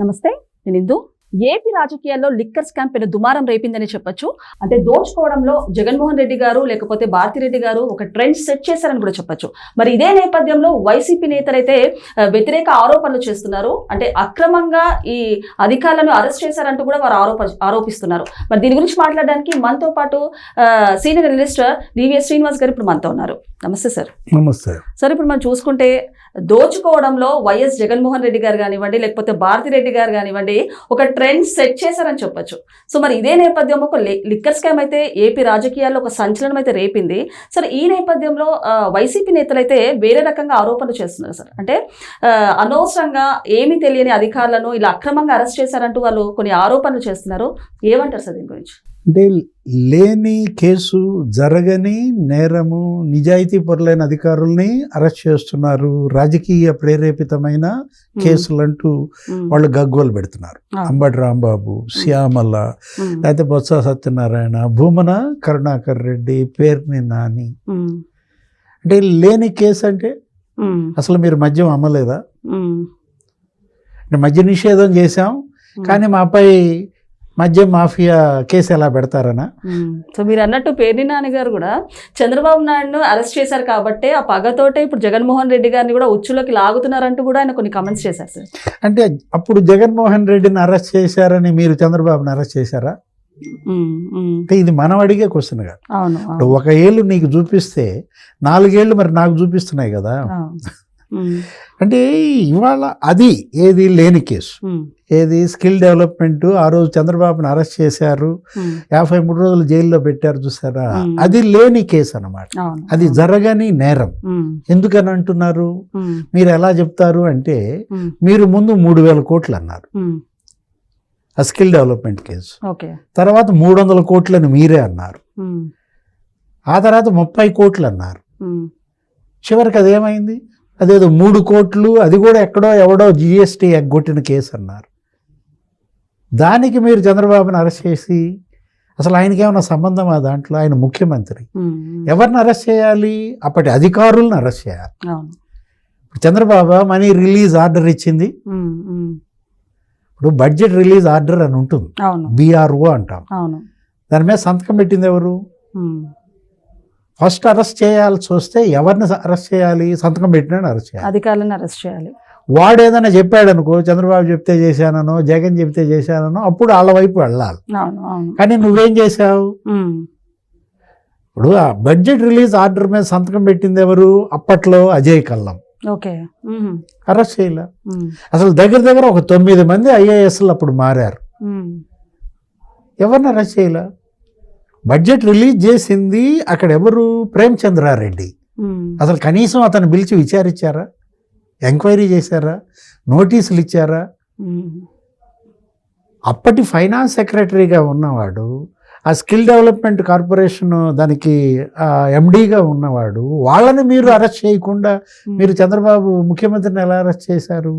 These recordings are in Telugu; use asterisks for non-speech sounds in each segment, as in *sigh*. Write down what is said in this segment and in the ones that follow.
నమస్తే నేను ఇందు. ఏపీ రాజకీయాల్లో లిక్కర్ స్కామ్ పెద్ద దుమారం రేపిందని చెప్పొచ్చు. అంటే దోచుకోవడంలో జగన్మోహన్ రెడ్డి గారు లేకపోతే భారతిరెడ్డి గారు ఒక ట్రెండ్ సెట్ చేశారని కూడా చెప్పొచ్చు. మరి ఇదే నేపథ్యంలో వైసీపీ నేతలైతే వ్యతిరేక ఆరోపణలు చేస్తున్నారు. అంటే అక్రమంగా ఈ అధికారులను అరెస్ట్ చేశారంటూ కూడా వారు ఆరోప ఆరోపిస్తున్నారు. మరి దీని గురించి మాట్లాడడానికి మనతో పాటు సీనియర్ అనలిస్ట్ డివిఎస్ శ్రీనివాస్ గారు ఇప్పుడు మనతో ఉన్నారు. నమస్తే సార్. నమస్తే. సార్ ఇప్పుడు మనం చూసుకుంటే దోచుకోవడంలో వైఎస్ జగన్మోహన్ రెడ్డి గారు కానివ్వండి లేకపోతే భారతిరెడ్డి గారు కానివ్వండి ఒక ట్రెండ్ సెట్ చేశారని చెప్పొచ్చు. సో మరి ఇదే నేపథ్యంలో ఒక లి- లిక్కర్ స్కామ్ అయితే ఏపీ రాజకీయాల్లో ఒక సంచలనం అయితే రేపింది. సరే ఈ నేపథ్యంలో వైసీపీ నేతలు అయితే వేరే రకంగా ఆరోపణలు చేస్తున్నారు సార్. అంటే అనవసరంగా ఏమీ తెలియని అధికారులను ఇలా అక్రమంగా అరెస్ట్ చేశారంటూ వాళ్ళు కొన్ని ఆరోపణలు చేస్తున్నారు. ఏమంటారు సార్ దీని గురించి? అంటే లేని కేసు జరగని నేరము నిజాయితీ పరులైన అధికారుల్ని అరెస్ట్ చేస్తున్నారు. రాజకీయ ప్రేరేపితమైన కేసులంటూ వాళ్ళు గగ్గోలు పెడుతున్నారు. అంబటి రాంబాబు శ్యామల లేకపోతే బొత్స సత్యనారాయణ భూమన కరుణాకర్ రెడ్డి పేర్ని నాని. అంటే లేని కేసు అంటే అసలు మీరు మద్యం అమ్మలేదా? అంటే మద్య నిషేధం చేశాం. కానీ మాపై మద్యం మాఫియా కేసు ఎలా పెడతారనా. సో మీరు అన్నట్టు పేర్ని నాని గారు కూడా చంద్రబాబు నాయుడును అరెస్ట్ చేశారు కాబట్టి ఆ పగతోటే ఇప్పుడు జగన్మోహన్ రెడ్డి గారిని కూడా ఉచ్చులోకి లాగుతున్నారంటూ కూడా ఆయన కొన్ని కమెంట్స్ చేశారు సార్ అంటే అప్పుడు జగన్మోహన్ రెడ్డిని అరెస్ట్ చేశారని మీరు చంద్రబాబుని అరెస్ట్ చేశారా. అంటే ఇది మనం అడిగే క్వశ్చన్ కాదు. ఒక ఏళ్ళు నీకు చూపిస్తే నాలుగేళ్ళు మరి నాకు చూపిస్తున్నాయి కదా. అంటే ఇవాళ అది ఏది లేని కేసు. ఏది స్కిల్ డెవలప్మెంట్ ఆ రోజు చంద్రబాబుని అరెస్ట్ చేశారు. యాభై మూడు రోజులు జైల్లో పెట్టారు చూసారా. అది లేని కేసు అన్నమాట అవును అది జరగని నేరం. ఎందుకని అంటున్నారు. మీరు ఎలా చెప్తారు అంటే. మీరు ముందు మూడు వేల కోట్లు అన్నారు. ఆ స్కిల్ డెవలప్మెంట్ కేసు తర్వాత మూడు వందల కోట్లని మీరే అన్నారు. ఆ తర్వాత ముప్పై కోట్లు అన్నారు. చివరికి అదేమైంది అదేదో మూడు కోట్లు అది కూడా ఎక్కడో ఎవడో జిఎస్టీ ఎగ్గొట్టిన కేసు అన్నారు. దానికి మీరు చంద్రబాబుని అరెస్ట్ చేసి అసలు ఆయనకి ఏమైనా సంబంధమా దాంట్లో? ఆయన ముఖ్యమంత్రి. ఎవరిని అరెస్ట్ చేయాలి? అప్పటి అధికారులను అరెస్ట్ చేయాలి. చంద్రబాబు మనీ రిలీజ్ ఆర్డర్ ఇచ్చింది. ఇప్పుడు బడ్జెట్ రిలీజ్ ఆర్డర్ అని ఉంటుంది. బీఆర్ఓ అంటాం. దాని మీద సంతకం పెట్టింది ఎవరు. ఫస్ట్ అరెస్ట్ చేయాల్సి వస్తే ఎవరిని అరెస్ట్ చేయాలి? సంతకం పెట్టినాడు అరెస్ట్ చేయాలి. అధికారులను అరెస్ట్ చేయాలి. వాడు ఏదైనా చెప్పాడు అనుకో చంద్రబాబు చెప్తే చేశాననో జగన్ చెప్తే చేశాననో అప్పుడు వాళ్ళ వైపు వెళ్ళాలి. కానీ నువ్వేం చేశావు. ఇప్పుడు ఆ బడ్జెట్ రిలీజ్ ఆర్డర్ మీద సంతకం పెట్టింది ఎవరు? అప్పట్లో అజయ్ కల్లం. ఓకే. అరెస్ట్ చేయలే. అసలు దగ్గర దగ్గర ఒక తొమ్మిది మంది ఐఏఎస్లు అప్పుడు మారారు. ఎవరిని అరెస్ట్ చేయలే? బడ్జెట్ రిలీజ్ చేసింది అక్కడ ఎవరు ప్రేమచంద్రారెడ్డి. అసలు కనీసం అతను పిలిచి విచారించారా? ఎంక్వైరీ చేశారా? నోటీసులు ఇచ్చారా. అప్పటి ఫైనాన్స్ సెక్రటరీగా ఉన్నవాడు ఆ స్కిల్ డెవలప్మెంట్ కార్పొరేషన్ దానికి ఎండీగా ఉన్నవాడు వాళ్ళని మీరు అరెస్ట్ చేయకుండా మీరు చంద్రబాబు ముఖ్యమంత్రిని ఎలా అరెస్ట్ చేశారు.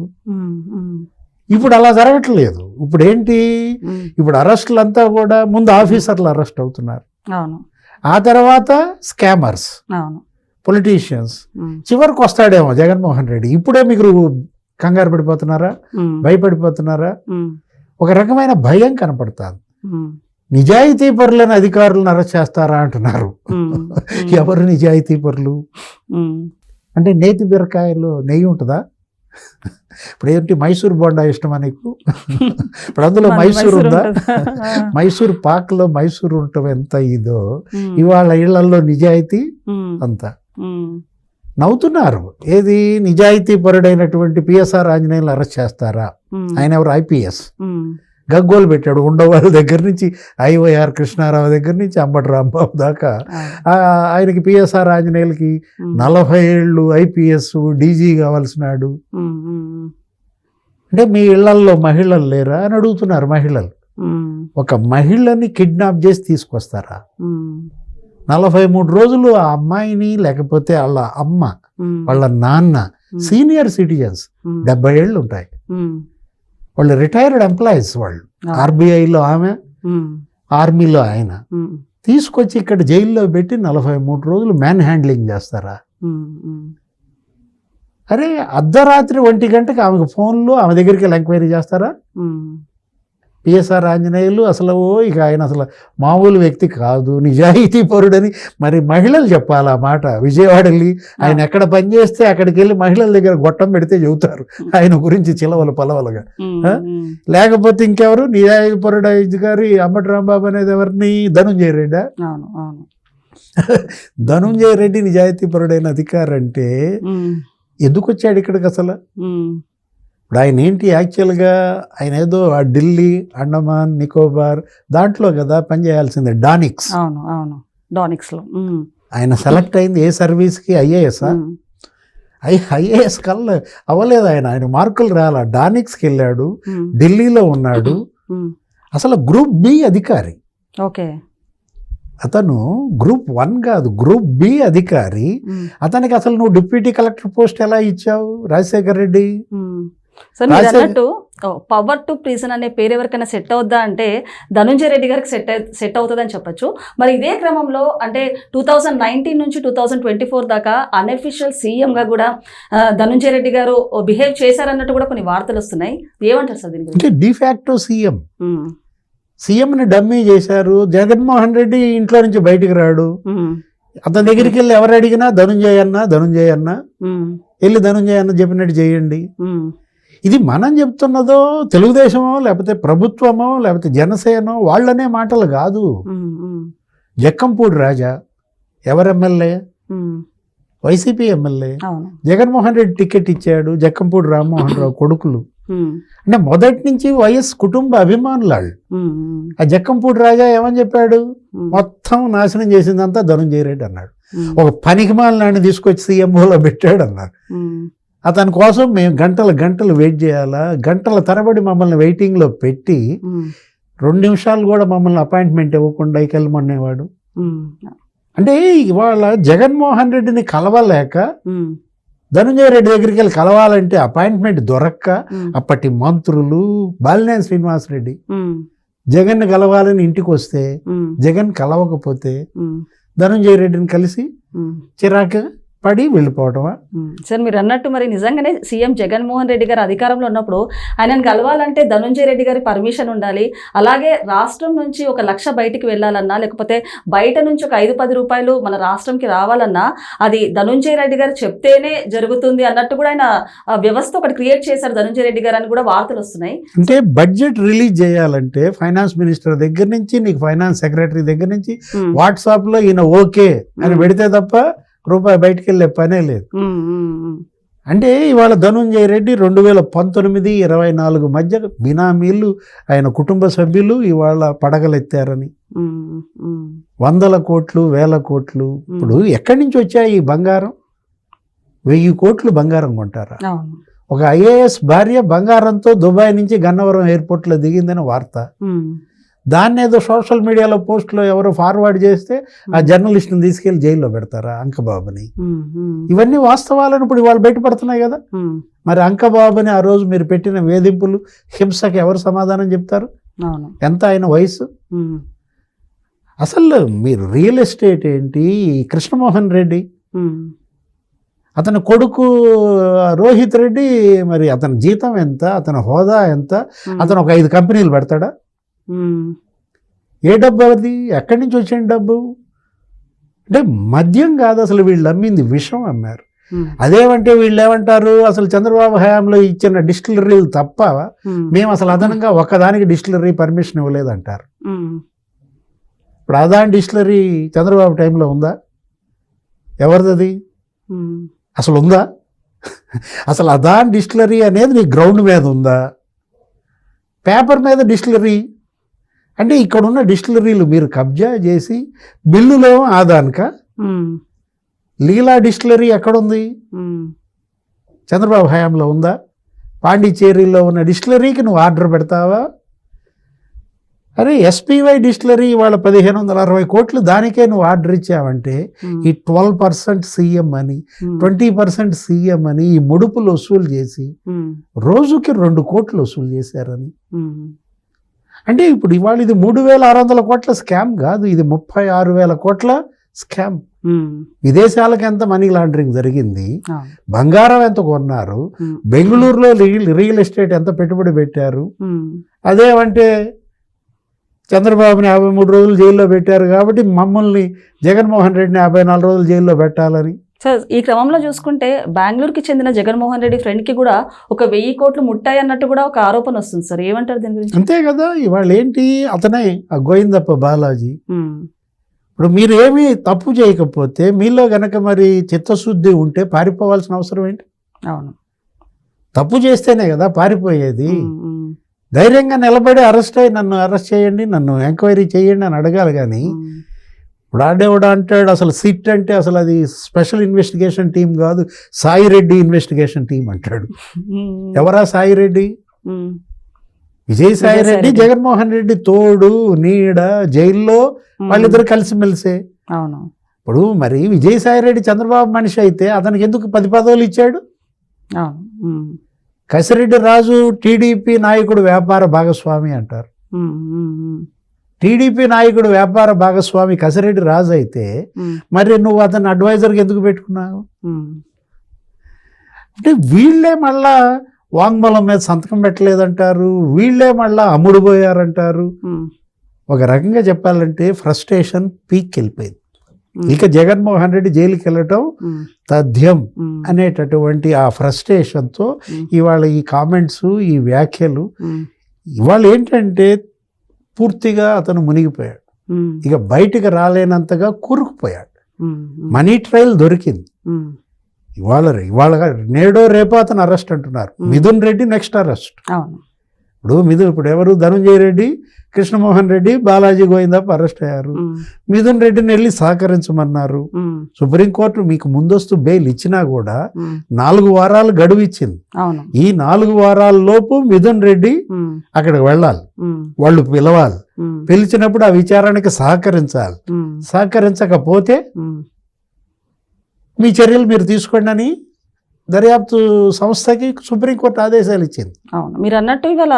ఇప్పుడు అలా జరగట్లేదు ఇప్పుడు ఏంటి. ఇప్పుడు అరెస్టులు అంతా కూడా ముందు ఆఫీసర్లు అరెస్ట్ అవుతున్నారు అవును ఆ తర్వాత స్కామర్స్ అవును పొలిటీషియన్స్. చివరికి వస్తాడేమో జగన్మోహన్ రెడ్డి ఇప్పుడే మీకు కంగారు పడిపోతున్నారా. భయపడిపోతున్నారా. ఒక రకమైన భయం కనపడుతుంది. నిజాయితీ పరులను అధికారులను అరెస్ట్ చేస్తారా అంటున్నారు. *laughs* ఎవరు నిజాయితీ పరులు. అంటే నేతి బీరకాయలో నెయ్యి ఉంటుందా ఇప్పుడు ఏంటి మైసూర్ బోండా ఇష్టమా నీకు ఇప్పుడు అందులో మైసూర్ ఉందా? మైసూర్ పాక్లో మైసూర్ ఉండటం ఎంత ఇదో. ఇవాళ ఇళ్ళలో నిజాయితీ. అంత. నవ్వుతున్నారు ఏది నిజాయితీ పరుడైనటువంటి పిఎస్ఆర్ ఆంజనేయులు అరెస్ట్ చేస్తారా. ఆయన ఎవరు ఐపీఎస్. గగ్గోలు పెట్టాడు ఉండవాళ్ళ దగ్గర నుంచి ఐవైఆర్ కృష్ణారావు దగ్గర నుంచి అంబటి రాంబాబు దాకా ఆయనకి పిఎస్ఆర్ ఆంజనేయులకి. నలభై ఏళ్ళు ఐపీఎస్ డీజీ కావాల్సినాడు. అంటే మీ ఇళ్ళల్లో మహిళలు లేరా అని అడుగుతున్నారు మహిళలు. ఒక మహిళని కిడ్నాప్ చేసి తీసుకొస్తారా. నలభై మూడు రోజులు ఆ అమ్మాయిని లేకపోతే వాళ్ళ అమ్మ మ్మ్. వాళ్ళ నాన్న. Senior citizens. డెబ్బై ఏళ్ళు ఉంటాయి. వాళ్ళు రిటైర్డ్ ఎంప్లాయీస్ వాళ్ళు. ఆర్బీఐలో ఆమె. ఆర్మీలో ఆయన. తీసుకొచ్చి ఇక్కడ జైల్లో పెట్టి నలభై మూడు రోజులు మ్యాన్ హ్యాండ్లింగ్ చేస్తారా. అరే అర్ధరాత్రి ఒంటి గంటకి ఆమెకు ఫోన్లు ఆమె దగ్గరికి వెళ్ళి ఎంక్వైరీ చేస్తారా పిఎస్ఆర్ ఆంజనేయులు అసలు ఓ ఇక ఆయన అసలు మామూలు వ్యక్తి కాదు నిజాయితీ పరుడని మరి మహిళలు చెప్పాలి ఆ మాట. విజయవాడ వెళ్ళి ఆయన ఎక్కడ పని చేస్తే అక్కడికి వెళ్ళి మహిళల దగ్గర గొట్టం పెడితే చెబుతారు. ఆయన గురించి చిలవలు పలవలుగా. లేకపోతే ఇంకెవరు? నిజాయితీ పరుడు గారి అంబటి రాంబాబు అనేది ఎవరిని? ధనుంజయ రెడ్డా? *laughs* ధనుంజయ రెడ్డి నిజాయితీ పరుడైన అధికారి అంటే ఉమ్, ఎందుకు వచ్చాడు ఇక్కడికి అసలు? ఇప్పుడు ఆయన ఏంటి యాక్చువల్గా ఆయన ఏదో ఆ ఢిల్లీ అండమాన్ నికోబార్ దాంట్లో కదా పనిచేయాల్సిందే డానిక్స్. అవును అవును. డానిక్స్లో ఉమ్, ఆయన సెలెక్ట్ అయింది ఏ సర్వీస్కి? ఐఏఎస్ ఐ ఐఏఎస్ కల్లా అవ్వలేదు ఆయన. ఆయన మార్కులు రాలా. డానిక్స్కి వెళ్ళాడు ఢిల్లీలో ఉన్నాడు. అసలు గ్రూప్ బి అధికారి. ఓకే. అతను గ్రూప్ వన్ కాదు గ్రూప్ బి అధికారి. అతనికి అసలు నువ్వు డిప్యూటీ కలెక్టర్ పోస్ట్ ఎలా ఇచ్చావు? రాజశేఖర్ రెడ్డి. సో మీరు అన్నట్టు పవర్ టు ప్రిజన్ అనే పేరు ఎవరికైనా సెట్ అవుద్దా అంటే ధనుంజయ రెడ్డి గారికి సెట్ సెట్ అవుతుందని చెప్పొచ్చు. మరి ఇదే క్రమంలో అంటే టూ థౌజండ్ నైన్టీన్ నుంచి టూ థౌజండ్ ట్వంటీ ఫోర్ దాకా అన్అఫీషియల్ సీఎంగా కూడా ధనుంజయ రెడ్డి గారు బిహేవ్ చేశారన్నట్టు కూడా కొన్ని వార్తలు వస్తున్నాయి. ఏమంటారు సార్ దీని గురించి? డిఫాక్టో సీఎం సీఎంని డమ్మీ చేశారు. జగన్మోహన్ రెడ్డి ఇంట్లో నుంచి బయటికి రాడు. అతని దగ్గరికి వెళ్ళి ఎవరు అడిగినా ధనుంజయ అన్న ధనుంజయ అన్న. వెళ్ళి ధనుంజయ అన్న చెప్పినట్టు చేయండి. ఇది మనం చెప్తున్నదో తెలుగుదేశమో లేకపోతే ప్రభుత్వమో లేకపోతే జనసేనో వాళ్ళనే మాటలు కాదు. జక్కంపూడి రాజా ఎవరు MLA YCP MLA. Jaganmohan Reddy ticket ఇచ్చాడు జక్కంపూడి రామ్మోహన్ రావు కొడుకులు. అంటే మొదటి నుంచి వైఎస్ కుటుంబ అభిమానులు వాళ్ళు ఆ జక్కంపూడి రాజా ఏమని చెప్పాడు? మొత్తం నాశనం చేసిందంతా ధనుంజయ రెడ్డి అన్నాడు. ఒక పనికిమాలని తీసుకొచ్చి సీఎంఓలో పెట్టాడు అన్నారు అతని కోసం మేము గంటల గంటలు వెయిట్ చేయాలా? గంటల తరబడి మమ్మల్ని వెయిటింగ్లో పెట్టి రెండు నిమిషాలు కూడా మమ్మల్ని అపాయింట్మెంట్ ఇవ్వకుండా ఇకెళ్ళమనేవాడు అంటే ఇవాళ జగన్మోహన్ రెడ్డిని కలవలేక ధనుంజయ రెడ్డి దగ్గరికి వెళ్ళి కలవాలంటే అపాయింట్మెంట్ దొరక్క. అప్పటి మంత్రులు బాలినేని శ్రీనివాసరెడ్డి జగన్ కలవాలని ఇంటికి వస్తే జగన్ కలవకపోతే ధనుంజయ రెడ్డిని కలిసి ఉమ్. పడి వెళ్ళిపోవటమా. సార్ మీరు అన్నట్టు మరి నిజంగానే సీఎం జగన్మోహన్ రెడ్డి గారు అధికారంలో ఉన్నప్పుడు ఆయనను కలవాలంటే ధనుంజయ రెడ్డి గారి పర్మిషన్ ఉండాలి అలాగే రాష్ట్రం నుంచి ఒక లక్ష బయటికి వెళ్ళాలన్నా లేకపోతే బయట నుంచి ఒక ఐదు పది రూపాయలు మన రాష్ట్రంకి రావాలన్నా అది ధనుంజయ రెడ్డి గారు చెప్తేనే జరుగుతుంది అన్నట్టు కూడా ఆయన వ్యవస్థ ఒకటి క్రియేట్ చేశారు ధనుంజయ రెడ్డి గారు అని కూడా వార్తలు వస్తున్నాయి అంటే బడ్జెట్ రిలీజ్ చేయాలంటే ఫైనాన్స్ మినిస్టర్ దగ్గర నుంచి నీకు ఫైనాన్స్ సెక్రటరీ దగ్గర నుంచి. వాట్సాప్లో ఈయన ఓకే అని. పెడితే తప్ప రూపాయి బయటికి వెళ్ళే పనే లేదు. అంటే ఇవాళ ధనుంజయ రెడ్డి రెండు వేల పంతొమ్మిది ఇరవై నాలుగు మధ్య బినామీలు ఆయన కుటుంబ సభ్యులు ఇవాళ పడగలెత్తారని. వందల కోట్లు వేల కోట్లు. ఇప్పుడు ఎక్కడి నుంచి వచ్చాయి ఈ బంగారం? వెయ్యి కోట్లు బంగారం కొంటారా? ఒక ఐఏఎస్ భార్య బంగారంతో దుబాయ్ నుంచి గన్నవరం ఎయిర్పోర్ట్లో దిగిందని వార్త. దాన్ని ఏదో సోషల్ మీడియాలో పోస్ట్లో ఎవరో ఫార్వర్డ్ చేస్తే ఆ జర్నలిస్ట్ని తీసుకెళ్ళి జైల్లో పెడతారా అంకబాబుని? ఇవన్నీ వాస్తవాలను ఇప్పుడు వాళ్ళు బయటపడుతున్నాయి కదా. మరి అంకబాబుని ఆ రోజు మీరు పెట్టిన వేధింపులు హింసకి ఎవరు సమాధానం చెప్తారు? ఎంత ఆయన వయసు? అసలు మీరు రియల్ ఎస్టేట్ ఏంటి? కృష్ణమోహన్ రెడ్డి. అతని కొడుకు రోహిత్ రెడ్డి మరి అతని జీతం ఎంత? అతని హోదా ఎంత. అతను ఒక ఐదు కంపెనీలు పెడతాడా. ఏ డబ్బు అది ఎక్కడి నుంచి వచ్చిన డబ్బు? అంటే మద్యం కాదు అసలు వీళ్ళు అమ్మింది విషం అమ్మారు మ్మ్. అదేమంటే వీళ్ళు ఏమంటారు? అసలు చంద్రబాబు హయాంలో ఇచ్చిన డిస్టిలరీలు తప్ప మ్మ్. అసలు అదనంగా ఒక్కదానికి డిస్టిలరీ పర్మిషన్ ఇవ్వలేదంటారు. ఇప్పుడు అదాని డిస్టిలరీ చంద్రబాబు టైంలో ఉందా? ఎవరిది. అసలు ఉందా? అసలు అదాన్ డిస్టిలరీ అనేది నీ గ్రౌండ్ మీద ఉందా? పేపర్ మీద డిస్టిలరీ అంటే ఇక్కడ ఉన్న డిస్టిలరీలు మీరు కబ్జా చేసి బిల్లులో ఆదానిక. లీలా డిస్టిలరీ ఎక్కడుంది. చంద్రబాబు హయాంలో ఉందా పాండిచేరిలో ఉన్న డిస్టిలరీకి నువ్వు ఆర్డర్ పెడతావా అరే ఎస్పీవై డిస్టిలరీ వాళ్ళ పదిహేను వందల అరవై కోట్లు దానికే నువ్వు ఆర్డర్ ఇచ్చావంటే. ఈ ట్వెల్వ్ పర్సెంట్ సీఎం అని. ట్వంటీ పర్సెంట్ సీఎం అని ఈ ముడుపులు వసూలు చేసి. రోజుకి రెండు కోట్లు వసూలు చేశారని. అంటే ఇప్పుడు ఇవాళ ఇది మూడు వేల ఆరు వందల కోట్ల స్కామ్ కాదు ఇది ముప్పై ఆరు వేల కోట్ల స్కామ్. విదేశాలకు ఎంత మనీ లాండరింగ్ జరిగింది. బంగారం ఎంత కొన్నారు బెంగళూరులో రియల్ రియల్ ఎస్టేట్ ఎంత పెట్టుబడి పెట్టారు? అదేమంటే చంద్రబాబుని యాభై మూడు రోజులు జైల్లో పెట్టారు కాబట్టి మమ్మల్ని జగన్మోహన్ రెడ్డిని యాభై నాలుగు రోజులు జైల్లో పెట్టాలని సార్ ఈ క్రమంలో చూసుకుంటే బెంగళూరుకి చెందిన జగన్మోహన్ రెడ్డి ఫ్రెండ్కి కూడా ఒక వెయ్యి కోట్లు ముట్టాయి అన్నట్టు కూడా ఒక ఆరోపణ వస్తుంది సార్. ఏమంటారు దీని గురించి? అంతే కదా ఇవాళ ఏంటి అతనే ఆ గోవిందప్ప బాలాజీ. ఇప్పుడు మీరు ఏమీ తప్పు చేయకపోతే మీలో గనక మరి చిత్తశుద్ధి ఉంటే పారిపోవాల్సిన అవసరం ఏంటి? అవును. తప్పు చేస్తేనే కదా పారిపోయేది. ధైర్యంగా నిలబడి అరెస్ట్ అయ్యి నన్ను అరెస్ట్ చేయండి నన్ను ఎంక్వైరీ చేయండి అని అడగాలి కానీ ఇప్పుడు ఆడేవాడు అంటాడు అసలు సిట్ అంటే అసలు అది స్పెషల్ ఇన్వెస్టిగేషన్ టీం కాదు సాయి రెడ్డి ఇన్వెస్టిగేషన్ టీం అంటాడు. ఎవరా సాయి రెడ్డి? ఉమ్, విజయసాయి రెడ్డి. జగన్మోహన్ రెడ్డి తోడు నీడ జైల్లో వాళ్ళిద్దరు కలిసిమెలిసే అవును. ఇప్పుడు మరి విజయసాయి రెడ్డి చంద్రబాబు మనిషి అయితే అతనికి ఎందుకు పది పదవులు ఇచ్చాడు? కసిరెడ్డి రాజు టీడీపీ నాయకుడు వ్యాపార భాగస్వామి అంటారు. టీడీపీ నాయకుడు వ్యాపార భాగస్వామి కసిరెడ్డి రాజు అయితే మరి నువ్వు అతన్ని అడ్వైజర్గా ఎందుకు పెట్టుకున్నావు? అంటే వీళ్ళే మళ్ళా వాంగ్మూలం మీద సంతకం పెట్టలేదంటారు వీళ్ళే మళ్ళా అమ్ముడుపోయారంటారు. ఒక రకంగా చెప్పాలంటే ఫ్రస్ట్రేషన్ పీక్ వెళ్ళిపోయింది ఇక జగన్మోహన్ రెడ్డి జైలుకి వెళ్ళటం తథ్యం అనేటటువంటి ఆ ఫ్రస్ట్రేషన్తో ఇవాళ ఈ కామెంట్స్ ఈ వ్యాఖ్యలు ఇవాళ ఏంటంటే పూర్తిగా అతను మునిగిపోయాడు. ఇక బయటికి రాలేనంతగా కూరుకుపోయాడు. మనీ ట్రయల్ దొరికింది. ఇవాళ ఇవాళ నేడో రేపో అతను అరెస్ట్ అంటున్నారు. Mithun Reddy next arrest. అవును. ఇప్పుడు మిథున్ ఇప్పుడు ఎవరు? ధనుంజయ రెడ్డి కృష్ణమోహన్ రెడ్డి బాలాజీ గోవిందప్ప అరెస్ట్ అయ్యారు. మిథున్ రెడ్డిని వెళ్ళి సహకరించమన్నారు. సుప్రీంకోర్టు మీకు ముందస్తు బెయిల్ ఇచ్చినా కూడా నాలుగు వారాలు గడువు ఇచ్చింది. ఈ నాలుగు వారాల లోపు మిథున్ రెడ్డి అక్కడికి వెళ్ళాలి. వాళ్ళు పిలవాలి. పిలిచినప్పుడు ఆ విచారణకి సహకరించాలి. సహకరించకపోతే మీ చర్యలు మీరు తీసుకోండి అని దర్యాప్తు సంస్థకి సుప్రీంకోర్టు ఆదేశాలు ఇచ్చింది. అవును. మీరు అన్నట్టు ఇవాళ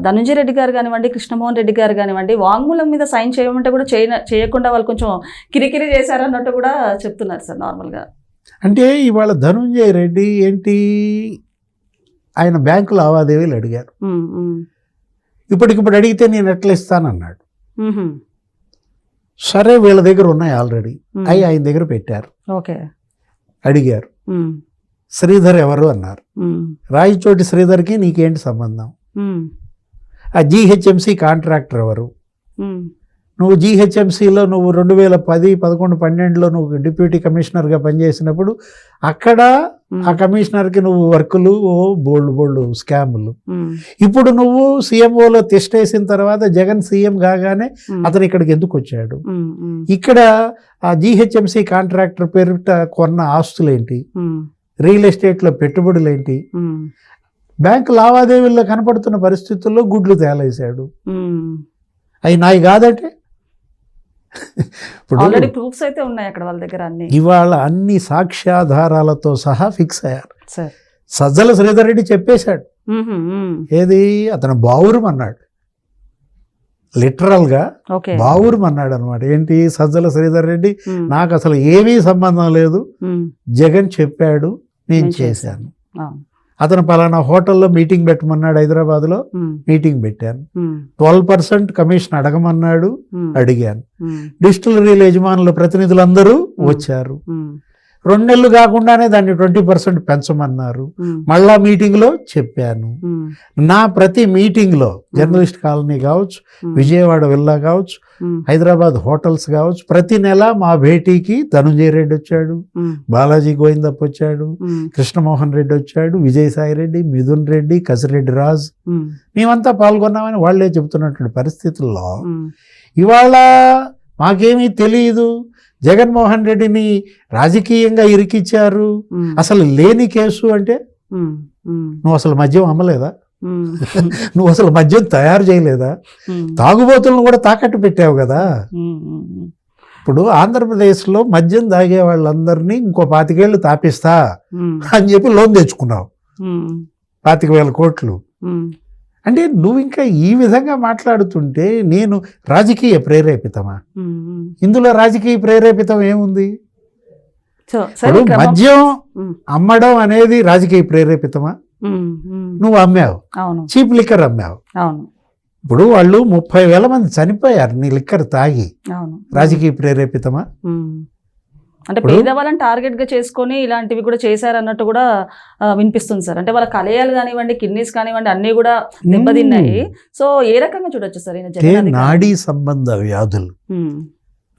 ధనుంజయ రెడ్డి గారు కానివ్వండి కృష్ణమోహన్ రెడ్డి గారు కానివ్వండి వాంగ్మూలం మీద సైన్ చేయమంటే కూడా చేయ చేయకుండా వాళ్ళు కొంచెం కిరికిరి చేశారన్నట్టు కూడా చెప్తున్నారు సార్ నార్మల్గా. అంటే ఇవాళ ధనుంజయ రెడ్డి ఏంటి? ఆయన బ్యాంకు లావాదేవీలు అడిగారు. ఇప్పటికిప్పుడు అడిగితే నేను ఎట్లా ఇస్తానన్నాడు. సరే వీళ్ళ దగ్గర ఉన్నాయి ఆల్రెడీ. అవి ఆయన దగ్గర పెట్టారు. ఓకే. అడిగారు. శ్రీధర్ ఎవరు అన్నారు. రాయచోటి శ్రీధర్కి నీకేంటి సంబంధం? ఆ జీహెచ్ఎంసీ కాంట్రాక్టర్ ఎవరు? నువ్వు జీహెచ్ఎంసీలో నువ్వు రెండు వేల పది పదకొండు పన్నెండులో నువ్వు డిప్యూటీ కమిషనర్గా పనిచేసినప్పుడు అక్కడ ఆ కమిషనర్కి నువ్వు వర్కులు ఓ బోల్డ్ బోల్డ్ స్కాములు. ఇప్పుడు నువ్వు సీఎంఓలో టెస్ట్ వేసిన తర్వాత జగన్ సీఎం కాగానే అతను ఇక్కడికి ఎందుకు వచ్చాడు? ఇక్కడ ఆ జీహెచ్ఎంసీ కాంట్రాక్టర్ పేరిట కొన్న ఆస్తులేంటి? రియల్ ఎస్టేట్లో పెట్టుబడులు ఏంటి బ్యాంకు లావాదేవీల్లో కనపడుతున్న పరిస్థితుల్లో గుడ్లు తేలేశాడు. ఉమ్. అవి నాయి కాదంటే? ఇప్పుడు ఆల్రెడీ ప్రూఫ్స్ అయితే ఉన్నాయి అక్కడ వాళ్ళ దగ్గర అన్ని. ఇవాళ అన్ని సాక్ష్యాధారాలతో సహా ఫిక్స్ అయ్యారు. సజ్జల శ్రీధర్ రెడ్డి చెప్పేశాడు ఏది? అతను బావురం అన్నాడు. లిటరల్గా బావురం అన్నాడు అనమాట ఏంటి? సజ్జల శ్రీధర్ రెడ్డి నాకు అసలు ఏమీ సంబంధం లేదు. జగన్ చెప్పాడు. నేను చేశాను. అతను పలానా హోటల్లో మీటింగ్ పెట్టమన్నాడు హైదరాబాద్లో. మీటింగ్ పెట్టాను. ట్వెల్వ్ పర్సెంట్ కమిషన్ అడగమన్నాడు అడిగాను. డిస్టిలరీల యజమానుల ప్రతినిధులందరూ వచ్చారు. రెండు నెలలు కాకుండానే దాన్ని ట్వంటీ పర్సెంట్ పెంచమన్నారు. మళ్ళా మీటింగ్లో చెప్పాను. నా ప్రతి మీటింగ్లో జర్నలిస్ట్ కాలనీ కావచ్చు విజయవాడ విల్లా కావచ్చు హైదరాబాద్ హోటల్స్ కావచ్చు ప్రతి నెల మా భేటీకి ధనుంజయ రెడ్డి వచ్చాడు బాలాజీ గోవిందప్ప వచ్చాడు కృష్ణమోహన్ రెడ్డి వచ్చాడు విజయసాయి రెడ్డి మిథున్ రెడ్డి కసిరెడ్డి రాజ్. మేమంతా పాల్గొన్నామని వాళ్ళే చెబుతున్నటువంటి పరిస్థితుల్లో ఇవాళ మాకేమీ తెలియదు. జగన్మోహన్ రెడ్డిని రాజకీయంగా ఇరికిచ్చారు. అసలు లేని కేసు అంటే నువ్వు అసలు మద్యం అమ్మలేదా? *laughs* నువ్వు అసలు మద్యం తయారు చేయలేదా? తాగుబోతులను కూడా తాకట్టు పెట్టావు కదా. ఇప్పుడు ఆంధ్రప్రదేశ్లో మద్యం తాగే వాళ్ళందరినీ ఇంకో పాతికేళ్ళు తాపిస్తా అని చెప్పి లోన్ తెచ్చుకున్నావు. పాతిక వేల కోట్లు. అంటే నువ్వు ఇంకా ఈ విధంగా మాట్లాడుతుంటే నేను రాజకీయ ప్రేరేపితమా. ఇందులో రాజకీయ ప్రేరేపితం ఏముంది? మద్యం అమ్మడం అనేది రాజకీయ ప్రేరేపితమా. నువ్వు అమ్మావు. Cheap liquor అమ్మావు. ఇప్పుడు వాళ్ళు ముప్పై వేల మంది చనిపోయారు నీ లిక్కర్ తాగి. రాజకీయ ప్రేరేపితమా. అంటే పేదవాళ్ళని టార్గెట్గా చేసుకొని ఇలాంటివి కూడా చేశారన్నట్టు కూడా వినిపిస్తుంది సార్. అంటే వాళ్ళ కలయాలు కానివ్వండి కిడ్నీస్ కానివ్వండి అన్ని కూడా దెబ్బతిన్నాయి. సో ఏ రకంగా చూడొచ్చు సార్ ఈయన? నాడీ సంబంధ వ్యాధులు.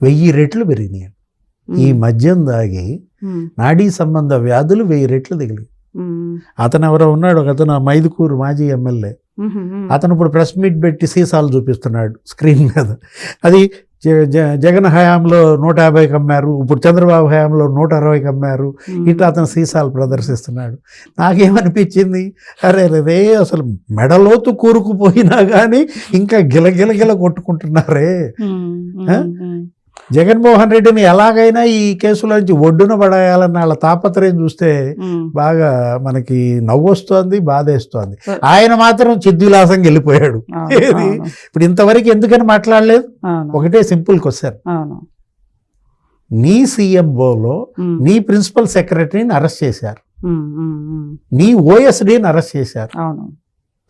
వెయ్యి రెట్లు పెరిగినాయి. ఈ మద్యం దాగి నాడీ సంబంధ వ్యాధులు వెయ్యి రెట్లు దిగిలి అతను ఎవరో ఉన్నాడు ఒక అతను మైదుకూరు మాజీ ఎమ్మెల్యే. అతను ఇప్పుడు ప్రెస్ మీట్ పెట్టి సీసాలు చూపిస్తున్నాడు స్క్రీన్ మీద. అది జగన్ హయాంలో నూట యాభైకి అమ్మారు ఇప్పుడు చంద్రబాబు హయాంలో నూట అరవైకి అమ్మారు ఇట్లా అతను సీసాలు ప్రదర్శిస్తున్నాడు. నాకేమనిపించింది? అరే రే అసలు మెడలోతు కూరుకుపోయినా కానీ ఇంకా గిలగిల గిల కొట్టుకుంటున్నారే జగన్మోహన్ రెడ్డిని ఎలాగైనా ఈ కేసులోంచి ఒడ్డున పడేయాలన్న వాళ్ళ తాపత్రయం చూస్తే. బాగా మనకి నవ్వొస్తోంది బాధేస్తోంది. ఆయన మాత్రం చిద్విలాసంగా వెళ్ళిపోయాడు. ఇప్పుడు ఇంతవరకు ఎందుకని మాట్లాడలేదు? ఒకటే సింపుల్ క్వశ్చన్. నీ సీఎంఓలో నీ ప్రిన్సిపల్ సెక్రటరీని అరెస్ట్ చేశారు. నీ ఓఎస్డీని అరెస్ట్ చేశారు.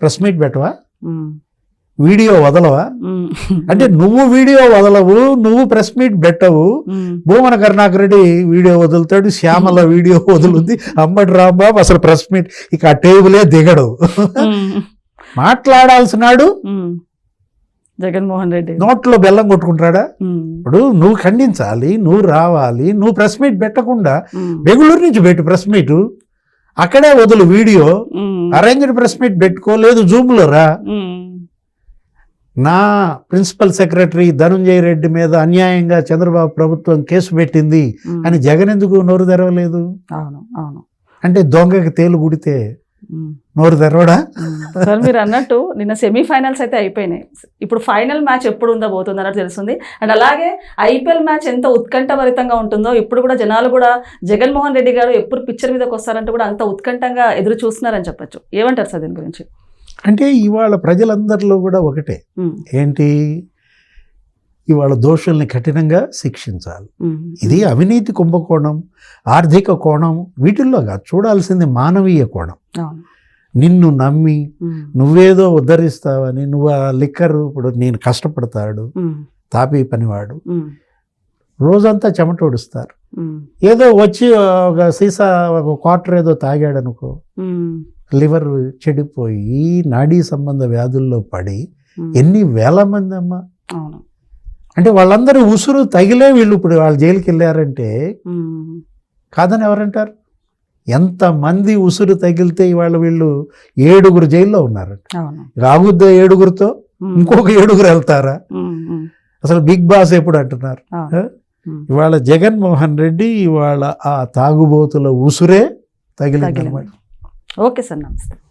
ప్రెస్ మీట్ పెట్టవా? వీడియో వదలవా? అంటే నువ్వు వీడియో వదలవు నువ్వు ప్రెస్ మీట్ పెట్టవు. భూమన కరుణాకర్ రెడ్డి వీడియో వదులుతాడు శ్యామల వీడియో వదులుద్ది. అమ్మటి రాంబాబు అసలు ప్రెస్ మీట్ ఇక ఆ టేబులే దిగడు. మాట్లాడాల్సినాడు. జగన్మోహన్ రెడ్డి. నోట్లో బెల్లం కొట్టుకుంటాడా ఇప్పుడు నువ్వు ఖండించాలి నువ్వు రావాలి నువ్వు ప్రెస్ మీట్ పెట్టకుండా బెంగళూరు నుంచి పెట్టు ప్రెస్ మీట్. అక్కడే వదులు వీడియో. అరేంజ్డ్ ప్రెస్ మీట్ పెట్టుకోలేదు జూమ్లో రా. నా ప్రిన్సిపల్ సెక్రటరీ ధనుంజయ రెడ్డి మీద అన్యాయంగా చంద్రబాబు ప్రభుత్వం కేసు పెట్టింది. అని జగన్ ఎందుకు నోరు తెరవలేదు? అవును అవును. అంటే దొంగకి తేలు గుడితే నోరు తెరవడా. సార్ మీరు అన్నట్టు నిన్న సెమీఫైనల్స్ అయితే అయిపోయినాయి. ఇప్పుడు ఫైనల్ మ్యాచ్ ఎప్పుడు ఉందో పోతుంది అన్నట్టు తెలుస్తుంది. అండ్ అలాగే ఐపీఎల్ మ్యాచ్ ఎంత ఉత్కంఠభరితంగా ఉంటుందో ఇప్పుడు కూడా జనాలు కూడా జగన్మోహన్ రెడ్డి గారు ఎప్పుడు పిక్చర్ మీదకి వస్తారంటే కూడా అంత ఉత్కంఠంగా ఎదురు చూస్తున్నారని చెప్పొచ్చు. ఏమంటారు సార్ దీని గురించి? అంటే ఇవాళ ప్రజలందరిలో కూడా ఒకటే. ఏంటి? ఇవాళ దోషుల్ని కఠినంగా శిక్షించాలి. ఇది అవినీతి కుంభకోణం ఆర్థిక కోణం వీటిల్లో కాదు చూడాల్సింది మానవీయ కోణం. నిన్ను నమ్మి నువ్వేదో ఉద్ధరిస్తావని నువ్వు ఆ లిక్కర్ ఇప్పుడు నేను కష్టపడతాడు తాపీ పనివాడు. రోజంతా చెమటోడుస్తారు. ఉమ్, ఏదో వచ్చి ఒక సీసా ఒక క్వార్టర్ ఏదో తాగాడనుకో. లివర్ చెడిపోయి నాడీ సంబంధ వ్యాధుల్లో పడి. ఎన్ని వేల మంది అమ్మా? అంటే వాళ్ళందరూ ఉసురు తగిలే వీళ్ళు ఇప్పుడు వాళ్ళు జైలుకి వెళ్ళారంటే కాదని ఎవరంటారు? ఎంతమంది ఉసురు తగిలితే ఇవాళ వీళ్ళు ఏడుగురు జైల్లో ఉన్నారంట. అవును. రాగుద్ద ఏడుగురితో ఇంకొక ఏడుగురు వెళ్తారా? అసలు బిగ్ బాస్ ఎప్పుడు అంటున్నారు. ఇవాళ జగన్మోహన్ రెడ్డి ఇవాళ ఆ తాగుబోతుల ఉసురే తగిలిందనమాట ఓకే సార్ నమస్తే.